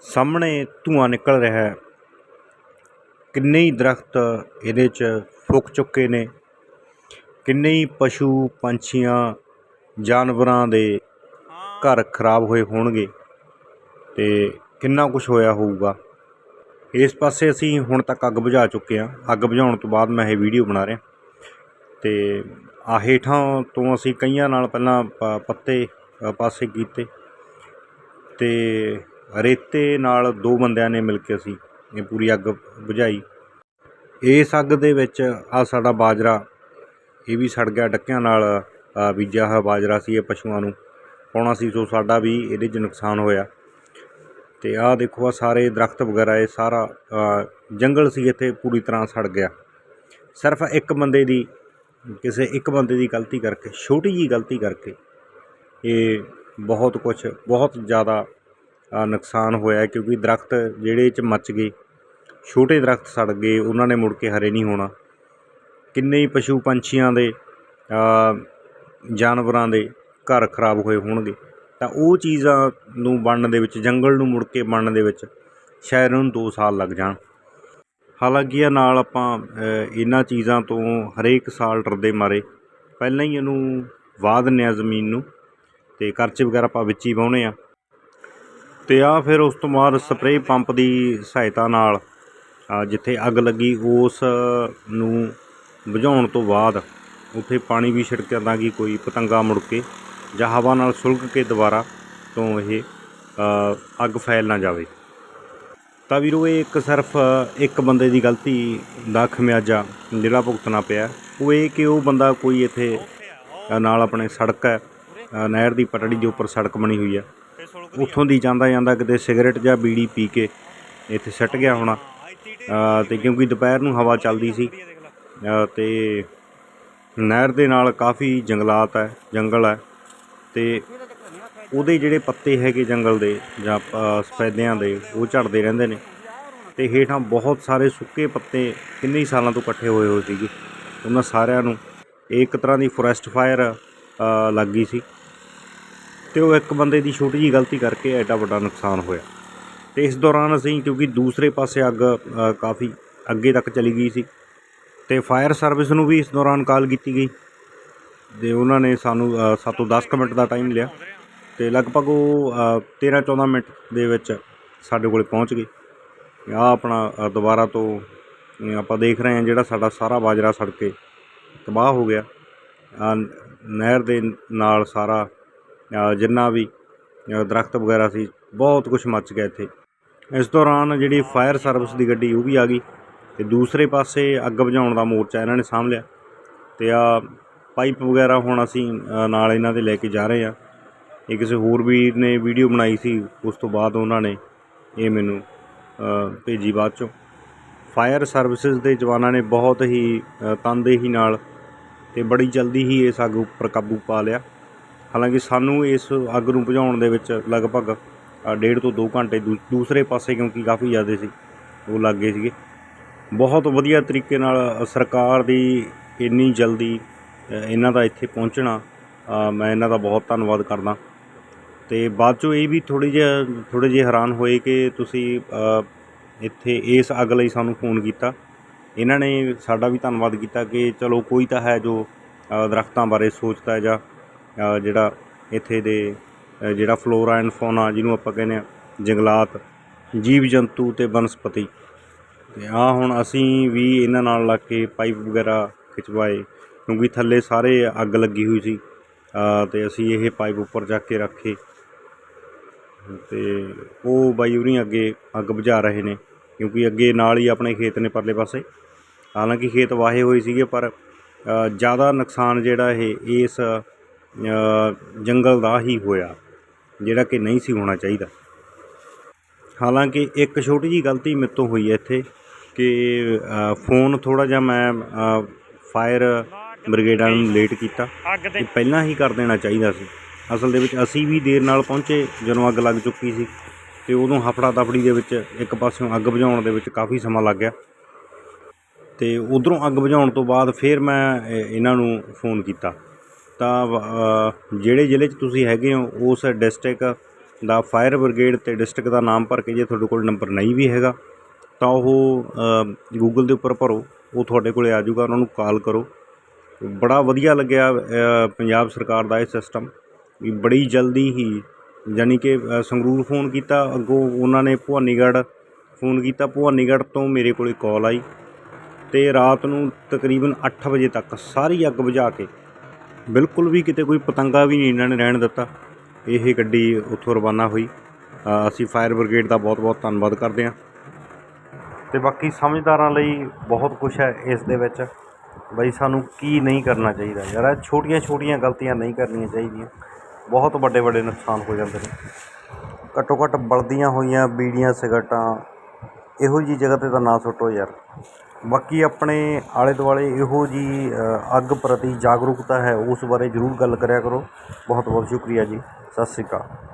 ਸਾਹਮਣੇ ਧੂੰਆਂ ਨਿਕਲ ਰਿਹਾ ਹੈ। ਕਿੰਨੇ ਹੀ ਦਰਖਤ ਇਹਦੇ 'ਚ ਫੁੱਕ ਚੁੱਕੇ ਨੇ। ਕਿੰਨੇ ਹੀ ਪਸ਼ੂ, ਪੰਛੀਆਂ, ਜਾਨਵਰਾਂ ਦੇ ਘਰ ਖਰਾਬ ਹੋਏ ਹੋਣਗੇ ਤੇ ਕਿੰਨਾ ਕੁਝ ਹੋਇਆ ਹੋਊਗਾ। ਇਸ ਪਾਸੇ ਅਸੀਂ ਹੁਣ ਤੱਕ ਅੱਗ ਬੁਝਾ ਚੁੱਕੇ ਹਾਂ। ਅੱਗ ਬੁਝਾਉਣ ਤੋਂ ਬਾਅਦ ਮੈਂ ਇਹ ਵੀਡੀਓ ਬਣਾ ਰਿਹਾ। ਤੇ ਆ ਹੇਠਾਂ ਤੋਂ ਅਸੀਂ ਕਈਆਂ ਨਾਲ ਪਹਿਲਾਂ ਪ- ਪੱਤੇ ਪਾਸੇ ਕੀਤੇ। ਤੇ ਰੇਤੇ ਨਾਲ ਦੋ ਬੰਦਿਆਂ ਨੇ ਮਿਲ ਕੇ ਅਸੀਂ ਇਹ ਪੂਰੀ ਅੱਗ ਬੁਝਾਈ। ਇਸ ਅੱਗ ਦੇ ਵਿੱਚ ਆ ਸਾਡਾ ਬਾਜਰਾ, ਇਹ ਵੀ ਸੜ ਗਿਆ ਡੱਕਿਆਂ ਨਾਲ ਬੀਜਿਆ ਹੋਇਆ ਬਾਜਰਾ ਸੀ ਇਹ ਪਸ਼ੂਆਂ ਨੂੰ। ਪਾਉਣਾ ਸੀ ਸੋ ਸਾਡਾ ਵੀ ਇਹਦੇ 'ਚ ਨੁਕਸਾਨ ਹੋਇਆ। ਤੇ ਆਹ ਦੇਖੋ ਆ ਸਾਰੇ ਦਰਖਤ ਵਗੈਰਾ, ਇਹ ਸਾਰਾ ਜੰਗਲ ਸੀ ਇੱਥੇ ਪੂਰੀ ਤਰ੍ਹਾਂ ਸੜ ਗਿਆ। ਸਿਰਫ ਇੱਕ ਬੰਦੇ ਦੀ, ਕਿਸੇ ਇੱਕ ਬੰਦੇ ਦੀ ਗਲਤੀ ਕਰਕੇ, ਛੋਟੀ ਜੀ ਗਲਤੀ ਕਰਕੇ ਇਹ ਬਹੁਤ ਕੁਝ ਬਹੁਤ ਜ਼ਿਆਦਾ ਨੁਕਸਾਨ ਹੋਇਆ ਕਿਉਂਕਿ ਦਰੱਖਤ ਜਿਹੜੇ ਇਹ 'ਚ ਮੱਚ ਗਏ, ਛੋਟੇ ਦਰੱਖਤ ਸੜ ਗਏ, ਉਹਨਾਂ ਨੇ ਮੁੜ ਕੇ ਹਰੇ ਨਹੀਂ ਹੋਣਾ। ਕਿੰਨੇ ਹੀ ਪਸ਼ੂ ਪੰਛੀਆਂ ਦੇ ਜਾਨਵਰਾਂ ਦੇ ਘਰ ਖਰਾਬ ਹੋਏ ਹੋਣਗੇ। ਤਾਂ ਉਹ ਚੀਜ਼ਾਂ ਨੂੰ ਬਣਨ ਦੇ ਵਿੱਚ, ਜੰਗਲ ਨੂੰ ਮੁੜ ਕੇ ਬਣਨ ਦੇ ਵਿੱਚ ਸ਼ਾਇਦ ਉਹਨੂੰ 2 ਸਾਲ ਲੱਗ ਜਾਣ। ਹਾਲਾਂਕਿ ਇਹ ਨਾਲ ਆਪਾਂ ਇਹਨਾਂ ਚੀਜ਼ਾਂ ਤੋਂ ਹਰੇਕ ਸਾਲ ਡਰਦੇ ਮਾਰੇ। ਪਹਿਲਾਂ ਹੀ ਇਹਨੂੰ ਵਾਹ ਦਿੰਦੇ ਹਾਂ ਜ਼ਮੀਨ ਨੂੰ ਅਤੇ ਕਰਚੇ ਵਗੈਰਾ ਆਪਾਂ ਵਿੱਚ ਹੀ ਵਾਹੁੰਦੇ ਹਾਂ। ਤੇ ਆ ਫਿਰ ਉਸ ਤੋਂ ਬਾਅਦ ਸਪਰੇਅ ਪੰਪ ਦੀ ਸਹਾਇਤਾ ਨਾਲ ਜਿੱਥੇ ਅੱਗ ਲੱਗੀ, ਉਸ ਨੂੰ ਬੁਝਾਉਣ ਤੋਂ ਬਾਅਦ ਉੱਥੇ ਪਾਣੀ ਵੀ ਛਿੜਕਿਆ ਤਾਂ ਕਿ ਕੋਈ ਪਤੰਗਾ ਮੁੜ ਕੇ ਜਾਂ ਹਵਾ ਨਾਲ ਸੁਲਗ ਕੇ ਦੁਬਾਰਾ ਤੋਂ ਇਹ ਅੱਗ ਫੈਲ ਨਾ ਜਾਵੇ। ਤਾਂ ਵੀਰੋ, ਇਹ ਇੱਕ ਸਿਰਫ ਇੱਕ ਬੰਦੇ ਦੀ ਗਲਤੀ ਦਾ ਖਮਿਆਜਾ ਜਿਹੜਾ ਭੁਗਤਣਾ ਪਿਆ। ਉਹ ਇਹ ਕਿ ਉਹ ਬੰਦਾ ਕੋਈ ਇੱਥੇ ਨਾਲ ਆਪਣੇ ਸੜਕ ਹੈ ਨਹਿਰ ਦੀ ਪਟੜੀ ਦੇ ਉੱਪਰ ਸੜਕ ਬਣੀ ਹੋਈ ਹੈ। ਉੱਥੋਂ ਦੀ ਜਾਂਦਾ ਜਾਂਦਾ ਕਿਤੇ ਸਿਗਰਟ ਜਾਂ ਬੀੜੀ ਪੀ ਕੇ ਇੱਥੇ ਸੱਟ ਗਿਆ ਹੋਣਾ। ਅ, ਤੇ ਕਿਉਂਕਿ ਦੁਪਹਿਰ ਨੂੰ ਹਵਾ ਚੱਲਦੀ ਸੀ ਅ, ਤੇ ਨਹਿਰ ਦੇ ਨਾਲ ਕਾਫੀ ਜੰਗਲਾਤ ਹੈ ਜੰਗਲ ਹੈ। ਤੇ ਉਹਦੇ ਜਿਹੜੇ ਪੱਤੇ ਹੈਗੇ ਜੰਗਲ ਦੇ ਜਾਂ ਅ, ਸਫੈਦਿਆਂ ਦੇ ਉਹ ਝੜਦੇ ਰਹਿੰਦੇ ਨੇ। ਤੇ ਹੇਠਾਂ ਬਹੁਤ ਸਾਰੇ ਸੁੱਕੇ ਪੱਤੇ ਕਿੰਨੇ ਸਾਲਾਂ ਤੋਂ ਇਕੱਠੇ ਹੋਏ ਹੋਏ ਸੀਗੇ। ਉਹਨਾਂ ਸਾਰਿਆਂ ਨੂੰ ਇੱਕ ਤਰ੍ਹਾਂ ਦੀ ਫੋਰੈਸਟ ਫਾਇਰ ਲੱਗ ਗਈ ਸੀ। ਤੇ ਉਹ ਇੱਕ ਬੰਦੇ ਦੀ ਛੋਟੀ ਜੀ ਗਲਤੀ ਕਰਕੇ ਐਡਾ ਵੱਡਾ ਨੁਕਸਾਨ ਹੋਇਆ। ਤੇ ਇਸ ਦੌਰਾਨ ਅਸੀਂ ਕਿਉਂਕਿ ਦੂਸਰੇ ਪਾਸੇ ਅੱਗ ਕਾਫੀ ਅੱਗੇ ਤੱਕ ਚਲੀ ਗਈ ਸੀ। ਤੇ ਫਾਇਰ ਸਰਵਿਸ ਨੂੰ ਵੀ ਇਸ ਦੌਰਾਨ ਕਾਲ ਕੀਤੀ ਗਈ। ਤੇ ਉਹਨਾਂ ਨੇ ਸਾਨੂੰ ਅ, ਤੋਂ 10 ਕੁ ਮਿੰਟ ਦਾ ਟਾਈਮ ਲਿਆ। ਤੇ ਲਗਭਗ ਉਹ 13 14 ਮਿੰਟ ਦੇ ਵਿੱਚ ਸਾਡੇ ਕੋਲ ਪਹੁੰਚ ਗਏ। ਆ ਆਪਣਾ ਦੁਬਾਰਾ ਤੋਂ ਆਪਾਂ ਦੇਖ ਰਹੇ ਹਾਂ ਜਿਹੜਾ ਸਾਡਾ ਸਾਰਾ ਬਾਜਰਾ ਸੜ ਕੇ ਤਬਾਹ ਹੋ ਗਿਆ। ਨਹਿਰ ਦੇ ਨਾਲ ਸਾਰਾ ਜਿੰਨਾ ਵੀ ਦਰਖਤ ਵਗੈਰਾ ਸੀ, ਬਹੁਤ ਕੁਝ ਮੱਚ ਗਿਆ ਇੱਥੇ। ਇਸ ਦੌਰਾਨ ਜਿਹੜੀ ਫਾਇਰ ਸਰਵਿਸ ਦੀ ਗੱਡੀ ਉਹ ਵੀ ਆ ਗਈ ਤੇ ਦੂਸਰੇ ਪਾਸੇ ਅੱਗ ਬੁਝਾਉਣ ਦਾ ਮੋਰਚਾ ਇਹਨਾਂ ਨੇ ਸਾਂਭ ਲਿਆ ਤੇ ਆ ਪਾਈਪ ਵਗੈਰਾ ਹੁਣ ਅਸੀਂ ਨਾਲ ਇਹਨਾਂ ਦੇ ਲੈ ਕੇ ਜਾ ਰਹੇ ਆ ਇਹ ਕਿਸੇ ਹੋਰ ਵੀਰ ਨੇ ਵੀਡੀਓ ਬਣਾਈ ਸੀ, ਉਸ ਤੋਂ ਬਾਅਦ ਉਹਨਾਂ ਨੇ ਇਹ ਮੈਨੂੰ ਭੇਜੀ ਬਾਅਦ ਚੋਂ। ਫਾਇਰ ਸਰਵਿਸਿਜ਼ ਦੇ ਜਵਾਨਾਂ ਨੇ ਬਹੁਤ ਹੀ ਤਨਦੇਹੀ ਨਾਲ ਤੇ ਬੜੀ ਜਲਦੀ ਹੀ ਇਸ ਅੱਗ ਉੱਪਰ ਕਾਬੂ ਪਾ ਲਿਆ। ਹਾਲਾਂਕਿ ਸਾਨੂੰ ਇਸ ਅੱਗ ਨੂੰ ਬੁਝਾਉਣ ਦੇ ਵਿੱਚ ਲਗਭਗ ਡੇਢ ਤੋਂ 2 ਘੰਟੇ ਦੂ- ਦੂਸਰੇ ਪਾਸੇ ਕਿਉਂਕਿ ਕਾਫੀ ਜ਼ਿਆਦਾ ਸੀ ਉਹ ਲੱਗ ਗਏ ਸੀਗੇ। ਬਹੁਤ ਵਧੀਆ ਤਰੀਕੇ ਨਾਲ ਸਰਕਾਰ ਦੀ ਇੰਨੀ ਜਲਦੀ ਇਹਨਾਂ ਦਾ ਇੱਥੇ ਪਹੁੰਚਣਾ ਮੈਂ ਇਹਨਾਂ ਦਾ ਬਹੁਤ ਧੰਨਵਾਦ ਕਰਦਾ। ਤੇ ਬਾਅਦ ਚੋਂ ਇਹ ਵੀ ਥੋੜੀ ਜਿਹਾ ਥੋੜੇ ਜਿਹੇ ਹੈਰਾਨ ਹੋਏ ਕਿ ਤੁਸੀਂ ਇੱਥੇ ਇਸ ਅੱਗ ਲਈ ਸਾਨੂੰ ਫੋਨ ਕੀਤਾ। ਇਹਨਾਂ ਨੇ ਸਾਡਾ ਵੀ ਧੰਨਵਾਦ ਕੀਤਾ ਕਿ ਚਲੋ ਕੋਈ ਤਾਂ ਹੈ ਜੋ ਅ, ਦਰਖਤਾਂ ਬਾਰੇ ਸੋਚਦਾ ਜਾਂ ਜਿਹੜਾ ਇੱਥੇ ਦੇ ਜਿਹੜਾ ਫਲੋਰਾ ਐਂਡ ਫੌਨਾ ਜਿਹਨੂੰ ਆਪਾਂ ਕਹਿੰਦੇ ਆ, ਜੰਗਲਾਤ, ਜੀਵ ਜੰਤੂ ਅਤੇ ਬਨਸਪਤੀ। ਅਤੇ ਆ ਹੁਣ ਅਸੀਂ ਵੀ ਇਹਨਾਂ ਨਾਲ ਲੱਗ ਕੇ ਪਾਈਪ ਵਗੈਰਾ ਖਿਚਵਾਏ, ਕਿਉਂਕਿ ਥੱਲੇ ਸਾਰੇ ਅੱਗ ਲੱਗੀ ਹੋਈ ਸੀ। ਅਤੇ ਅਸੀਂ ਇਹ ਪਾਈਪ ਉੱਪਰ ਚੱਕ ਕੇ ਰੱਖੇ। ਅਤੇ ਉਹ ਬਾਈ ਉਰੀ ਅੱਗੇ ਅੱਗ ਬੁਝਾ ਰਹੇ ਨੇ, ਕਿਉਂਕਿ ਅੱਗੇ ਨਾਲ ਹੀ ਆਪਣੇ ਖੇਤ ਨੇ ਪਰਲੇ ਪਾਸੇ। ਹਾਲਾਂਕਿ ਖੇਤ ਵਾਹੇ ਹੋਏ ਸੀਗੇ, ਪਰ ਜ਼ਿਆਦਾ ਨੁਕਸਾਨ ਜਿਹੜਾ ਇਹ, ਇਸ ਜੰਗਲ ਦਾ ਹੀ ਹੋਇਆ ਜਿਹੜਾ ਕਿ ਨਹੀਂ ਸੀ ਹੋਣਾ ਚਾਹੀਦਾ। ਹਾਲਾਂਕਿ ਇੱਕ ਛੋਟੀ ਜੀ ਗਲਤੀ ਮੇਰੇ ਤੋਂ ਹੋਈ ਹੈ ਇੱਥੇ ਕਿ ਫੋਨ ਥੋੜਾ ਜਿਹਾ ਮੈਂ ਫਾਇਰ ਬ੍ਰਿਗੇਡਾਂ ਨੂੰ ਲੇਟ ਕੀਤਾ ਕਿ ਪਹਿਲਾਂ ਹੀ ਕਰ ਦੇਣਾ ਚਾਹੀਦਾ ਸੀ। ਅਸਲ ਦੇ ਵਿੱਚ ਅਸੀਂ ਵੀ ਦੇਰ ਨਾਲ ਪਹੁੰਚੇ ਜਦੋਂ ਅੱਗ ਲੱਗ ਚੁੱਕੀ ਸੀ ਤੇ ਉਦੋਂ ਹਫੜਾ ਦਫੜੀ ਦੇ ਵਿੱਚ ਇੱਕ ਪਾਸਿਓਂ ਅੱਗ ਬੁਝਾਉਣ ਦੇ ਵਿੱਚ ਕਾਫੀ ਸਮਾਂ ਲੱਗ ਗਿਆ। ਤੇ ਉਧਰੋਂ ਅੱਗ ਬੁਝਾਉਣ ਤੋਂ ਬਾਅਦ ਫਿਰ ਮੈਂ ਇਹ- ਇਹਨਾਂ ਨੂੰ ਫੋਨ ਕੀਤਾ। ਤਾਂ ਅ, ਜਿਹੜੇ ਜ਼ਿਲ੍ਹੇ 'ਚ ਤੁਸੀਂ ਹੈਗੇ ਹੋ ਉਸ ਡਿਸਟ੍ਰਿਕਟ ਦਾ ਫਾਇਰ ਬ੍ਰਿਗੇਡ ਅਤੇ ਡਿਸਟ੍ਰਿਕਟ ਦਾ ਨਾਮ ਭਰ ਕੇ ਜੇ ਤੁਹਾਡੇ ਕੋਲ ਨੰਬਰ ਨਹੀਂ ਵੀ ਹੈਗਾ ਤਾਂ ਉਹ ਗੂਗਲ ਦੇ ਉੱਪਰ ਭਰੋ ਉਹ ਤੁਹਾਡੇ ਕੋਲ ਆ ਜਾਊਗਾ ਉਹਨਾਂ ਨੂੰ ਕਾਲ ਕਰੋ। ਬੜਾ ਵਧੀਆ ਲੱਗਿਆ ਪੰਜਾਬ ਸਰਕਾਰ ਦਾ ਇਹ ਸਿਸਟਮ ਵੀ ਬੜੀ ਜਲਦੀ ਹੀ ਯਾਨੀ ਕਿ ਸੰਗਰੂਰ ਫੋਨ ਕੀਤਾ ਅੱਗੋਂ ਉਹਨਾਂ ਨੇ ਭਵਾਨੀਗੜ੍ਹ ਫੋਨ ਕੀਤਾ ਭਵਾਨੀਗੜ੍ਹ ਤੋਂ ਮੇਰੇ ਕੋਲੇ ਕਾਲ ਆਈ ਤੇ ਰਾਤ ਨੂੰ ਤਕਰੀਬਨ 8 ਵਜੇ ਤੱਕ ਸਾਰੀ ਅੱਗ ਬੁਝਾ ਕੇ ਬਿਲਕੁਲ ਵੀ ਕਿਤੇ ਕੋਈ ਪਤੰਗਾ ਵੀ ਨਹੀਂ ਇਹਨਾਂ ਨੇ ਰਹਿਣ ਦਿੱਤਾ। ਇਹ ਗੱਡੀ ਉੱਥੋਂ ਰਵਾਨਾ ਹੋਈ। ਅਸੀਂ ਫਾਇਰ ਬ੍ਰਿਗੇਡ ਦਾ ਬਹੁਤ ਬਹੁਤ ਧੰਨਵਾਦ ਕਰਦੇ ਹਾਂ। ਤੇ ਬਾਕੀ ਸਮਝਦਾਰਾਂ ਲਈ ਬਹੁਤ ਕੁਝ ਹੈ ਇਸ ਦੇ ਵਿੱਚ। ਬਈ ਸਾਨੂੰ ਕੀ ਨਹੀਂ ਕਰਨਾ ਚਾਹੀਦਾ ਯਾਰ, ਇਹ ਛੋਟੀਆਂ ਛੋਟੀਆਂ ਗਲਤੀਆਂ ਨਹੀਂ ਕਰਨੀਆਂ ਚਾਹੀਦੀਆਂ। ਬਹੁਤ ਵੱਡੇ ਵੱਡੇ ਨੁਕਸਾਨ ਹੋ ਜਾਂਦੇ ਨੇ। ਘੱਟੋ ਘੱਟ ਬਲਦੀਆਂ ਹੋਈਆਂ ਬੀੜੀਆਂ, ਸਿਗਰਟਾਂ ਇਹੋ ਜਿਹੀ ਜਗ੍ਹਾ ਤੇ ਤਾਂ ਨਾ ਸੁੱਟੋ ਯਾਰ। ਬਾਕੀ ਆਪਣੇ ਆਲੇ ਦੁਆਲੇ ਇਹੋ ਜਿਹੀ ਅੱਗ ਪ੍ਰਤੀ ਜਾਗਰੂਕਤਾ ਹੈ, ਉਸ ਬਾਰੇ ਜ਼ਰੂਰ ਗੱਲ ਕਰਿਆ ਕਰੋ। ਬਹੁਤ ਬਹੁਤ ਸ਼ੁਕਰੀਆ ਜੀ। ਸਤਿ ਸ਼੍ਰੀ ਅਕਾਲ।